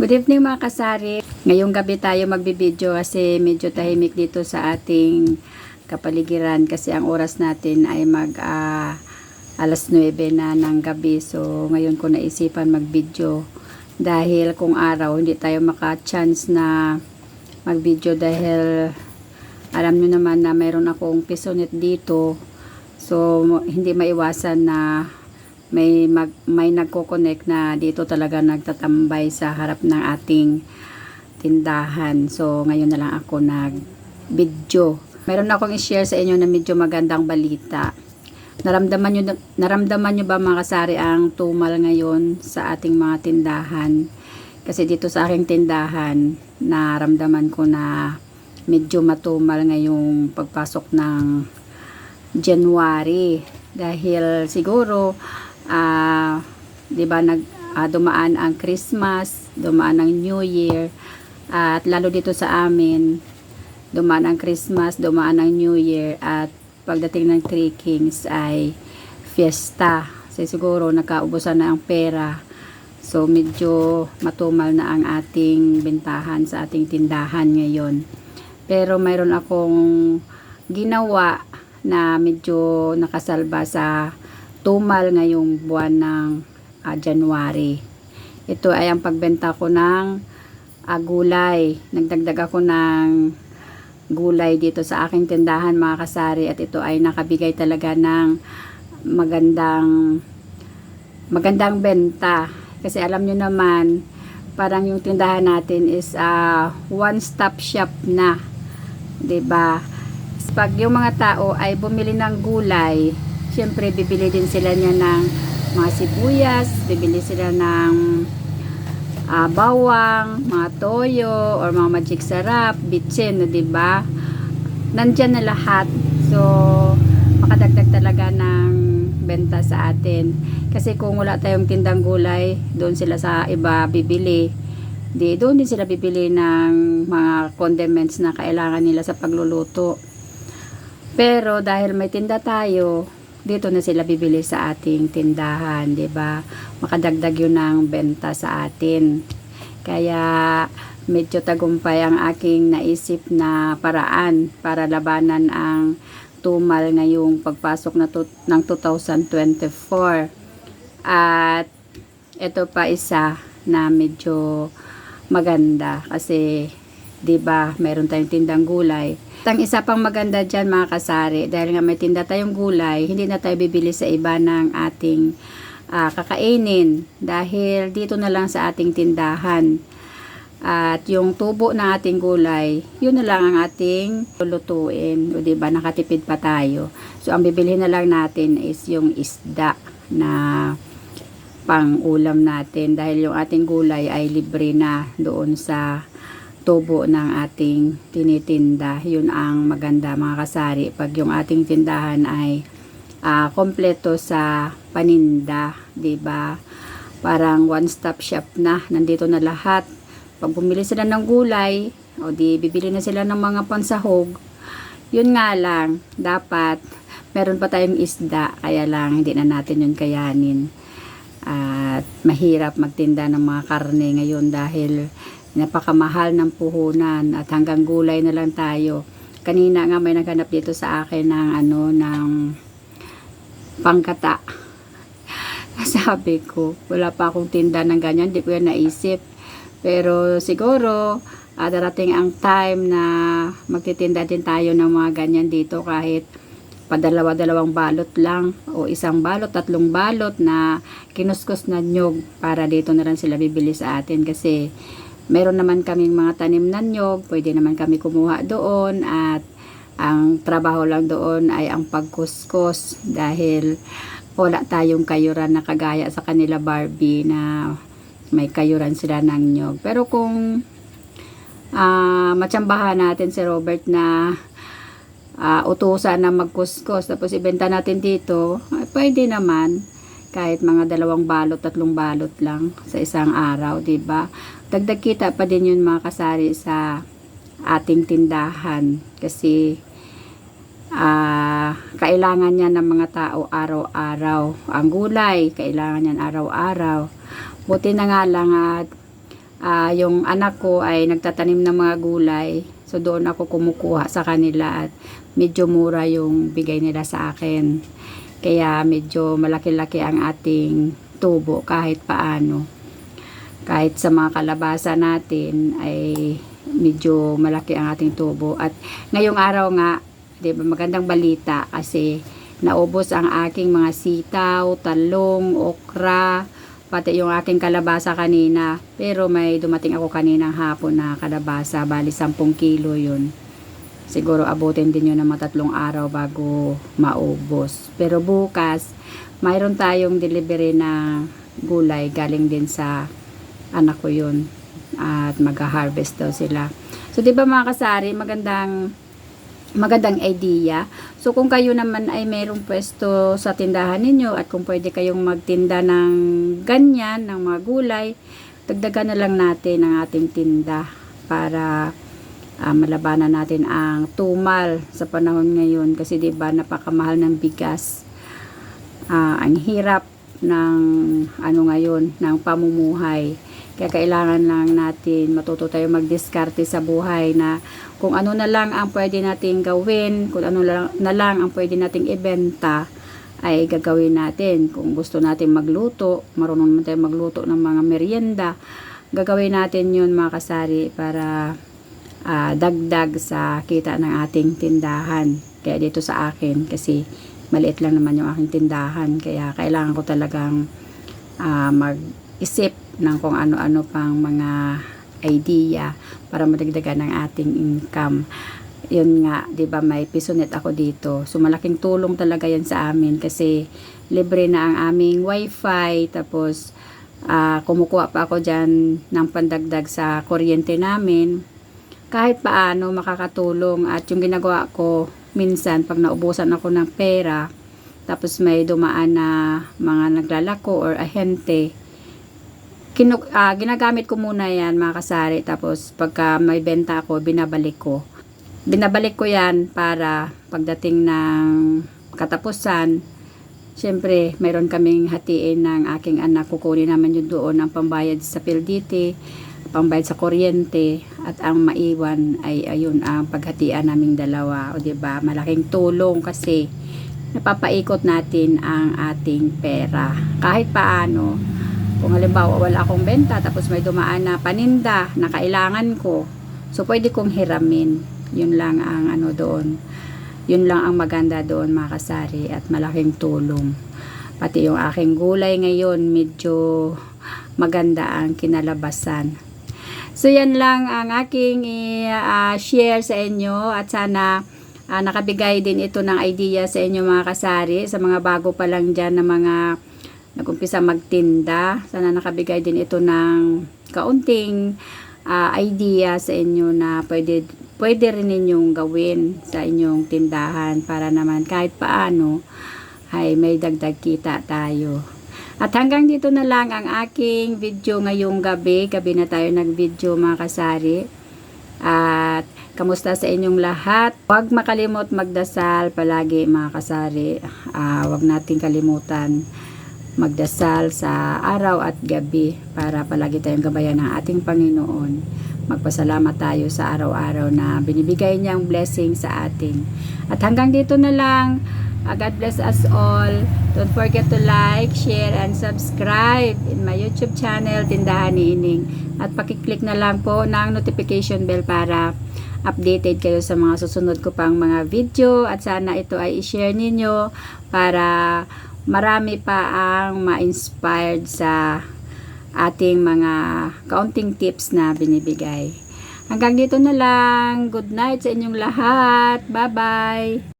Good evening mga kasari. Ngayong gabi tayo magbibideo kasi medyo tahimik dito sa ating kapaligiran kasi ang oras natin ay mag ah, alas 9 na ng gabi. So ngayon ko naisipan magbideo dahil kung araw hindi tayo maka-chance na magbideo dahil alam nyo naman na mayroon akong pisonet dito. So hindi maiwasan na may mag, may nagko-connect na dito talaga nagtatambay sa harap ng ating tindahan. So, ngayon na lang ako nag-video. Meron akong i-share sa inyo na medyo magandang balita. Naramdaman nyo, naramdaman nyo ba mga kasari ang tumal ngayon sa ating mga tindahan? Kasi dito sa aking tindahan, naramdaman ko na medyo matumal ngayong pagpasok ng January. Dahil siguro, ah 'di ba nag ah, dumaan ang Christmas, dumaan ang New Year at lalo dito sa amin dumaan ang Christmas, dumaan ang New Year at pagdating ng Three Kings ay fiesta. So siguro nakaubusan na ang pera. So medyo matumal na ang ating bentahan sa ating tindahan ngayon. Pero mayroon akong ginawa na medyo nakasalba sa tumal ngayong buwan ng ah, January. Ito ay ang pagbenta ko ng ah, gulay. Nagdagdag ako ng gulay dito sa aking tindahan mga kasari at ito ay nakabigay talaga ng magandang magandang benta. Kasi alam nyo naman, parang yung tindahan natin is ah, one stop shop na. 'Di ba? Pag yung mga tao ay bumili ng gulay, syempre bibili din sila niya ng mga sibuyas, bibili sila ng ah, bawang, mga toyo, or mga magic sarap, bitsin, di ba? Nandyan na lahat. So, makadagdag talaga ng benta sa atin. Kasi kung wala tayong tindang gulay, doon sila sa iba bibili. Di, doon din sila bibili ng mga condiments na kailangan nila sa pagluluto. Pero dahil may tinda tayo, dito na sila bibili sa ating tindahan, 'di ba? Makadagdag 'yun ng benta sa atin. Kaya medyo tagumpay ang aking naisip na paraan para labanan ang tumal ngayong pagpasok na tu- ng 2024. At ito pa isa na medyo maganda kasi 'di ba, meron tayong tindang gulay. Ang isa pang maganda dyan mga kasari, dahil nga may tinda tayong gulay, hindi na tayo bibili sa iba ng ating ah, kakainin. Dahil dito na lang sa ating tindahan. At yung tubo ng ating gulay, yun na lang ang ating lulutuin. O diba, nakatipid pa tayo. So, ang bibili na lang natin is yung isda na pang ulam natin. Dahil yung ating gulay ay libre na doon sa tubo ng ating tinitinda. Yun ang maganda mga kasari. Pag yung ating tindahan ay ah, kompleto sa paninda, 'di ba? Parang one-stop shop na, nandito na lahat. Pag bumili sila ng gulay, o di bibili na sila ng mga pansahog. Yun nga lang, dapat meron pa tayong isda, kaya lang hindi na natin yun kayanin. At mahirap magtinda ng mga karne ngayon dahil napakamahal ng puhunan at hanggang gulay na lang tayo. Kanina nga may naghanap dito sa akin ng ano ng pangkata. Sabi ko, wala pa akong tinda ng ganyan, di ko yan naisip. Pero siguro, ah, darating ang time na magtitinda din tayo ng mga ganyan dito kahit padalawa-dalawang balot lang o isang balot, tatlong balot na kinuskus na nyog para dito na lang sila bibili sa atin kasi meron naman kaming mga tanim na nyog, pwede naman kami kumuha doon at ang trabaho lang doon ay ang pagkuskus dahil wala tayong kayuran na kagaya sa kanila Barbie na may kayuran sila ng nyog. Pero kung ah matsambahan natin si Robert na ah, utusan na magkuskus tapos ibenta natin dito, ay, pwede naman kahit mga dalawang balot, tatlong balot lang sa isang araw, 'di ba? Dagdag kita pa din 'yun mga kasari sa ating tindahan kasi ah kailangan yan ng mga tao araw-araw. Ang gulay, kailangan yan araw-araw. Buti na nga lang at ah, yung anak ko ay nagtatanim ng mga gulay. So doon ako kumukuha sa kanila at medyo mura yung bigay nila sa akin. Kaya medyo malaki-laki ang ating tubo kahit paano. Kahit sa mga kalabasa natin ay medyo malaki ang ating tubo. At ngayong araw nga, 'di ba magandang balita kasi naubos ang aking mga sitaw, talong, okra, pati yung aking kalabasa kanina. Pero may dumating ako kaninang hapon na kalabasa, bali 10 kilo yun. Siguro abutin din yun ng matatlong araw bago maubos. Pero bukas, mayroon tayong delivery na gulay galing din sa anak ko yun. At mag-harvest daw sila. So, di ba mga kasari, magandang magandang idea. So kung kayo naman ay mayroong pwesto sa tindahan ninyo at kung pwede kayong magtinda ng ganyan, ng mga gulay, dagdagan na lang natin ang ating tinda para ah, malabanan natin ang tumal sa panahon ngayon kasi 'di ba napakamahal ng bigas. Ah, ang hirap ng ano ngayon ng pamumuhay. Kaya kailangan lang natin matuto tayo magdiskarte sa buhay na kung ano na lang ang pwede nating gawin, kung ano na lang ang pwede nating ibenta, ay gagawin natin. Kung gusto natin magluto, marunong naman tayo magluto ng mga merienda, gagawin natin yun mga kasari para ah, dagdag sa kita ng ating tindahan. Kaya dito sa akin, kasi maliit lang naman yung aking tindahan, kaya kailangan ko talagang ah, mag-isip ng kung ano-ano pang mga idea para madagdagan ng ating income. Yun nga, 'di ba, may pisonet ako dito. So malaking tulong talaga 'yan sa amin kasi libre na ang aming wifi tapos ah, kumukuha pa ako diyan ng pandagdag sa kuryente namin. Kahit paano makakatulong. At yung ginagawa ko minsan pag naubusan ako ng pera tapos may dumaan na mga naglalako or ahente kinu, ah, ginagamit ko muna yan mga kasari. Tapos pagka may benta ako binabalik ko. Binabalik ko yan para pagdating ng katapusan syempre mayroon kaming hatiin ng aking anak. Kukunin naman yun doon ang pambayad sa PLDT pambayad sa kuryente at ang maiwan ay ayun ang paghatian naming dalawa. O di ba? Malaking tulong kasi napapaikot natin ang ating pera. Kahit paano kung halimbawa wala akong benta tapos may dumaan na paninda na kailangan ko so pwede kong hiramin. Yun lang ang ano doon. Yun lang ang maganda doon mga kasari at malaking tulong. Pati yung aking gulay ngayon medyo maganda ang kinalabasan so yan lang ang aking i-share sa inyo at sana ah, nakabigay din ito ng idea sa inyo mga kasari sa mga bago pa lang dyan na mga nagumpisa magtinda. Sana nakabigay din ito ng kaunting ah, idea sa inyo na pwede, pwede rin ninyong gawin sa inyong tindahan para naman kahit paano ay may dagdag kita tayo. At hanggang dito na lang ang aking video ngayong gabi. Gabi na tayo nag-video mga kasari. At kamusta sa inyong lahat? Huwag makalimot magdasal palagi mga kasari. Ah, huwag nating kalimutan magdasal sa araw at gabi para palagi tayong gabayan ng ating Panginoon. Magpasalamat tayo sa araw-araw na binibigay niyang blessing sa atin. At hanggang dito na lang. Uh, God bless us all. Don't forget to like, share, and subscribe in my YouTube channel, Tindahan ni Ining. At pakiclick na lang po ng notification bell para updated kayo sa mga susunod ko pang mga video at sana ito ay i-share ninyo para marami pa ang ma-inspired sa ating mga counting tips na binibigay. Hanggang dito na lang. Good night sa inyong lahat. Bye-bye.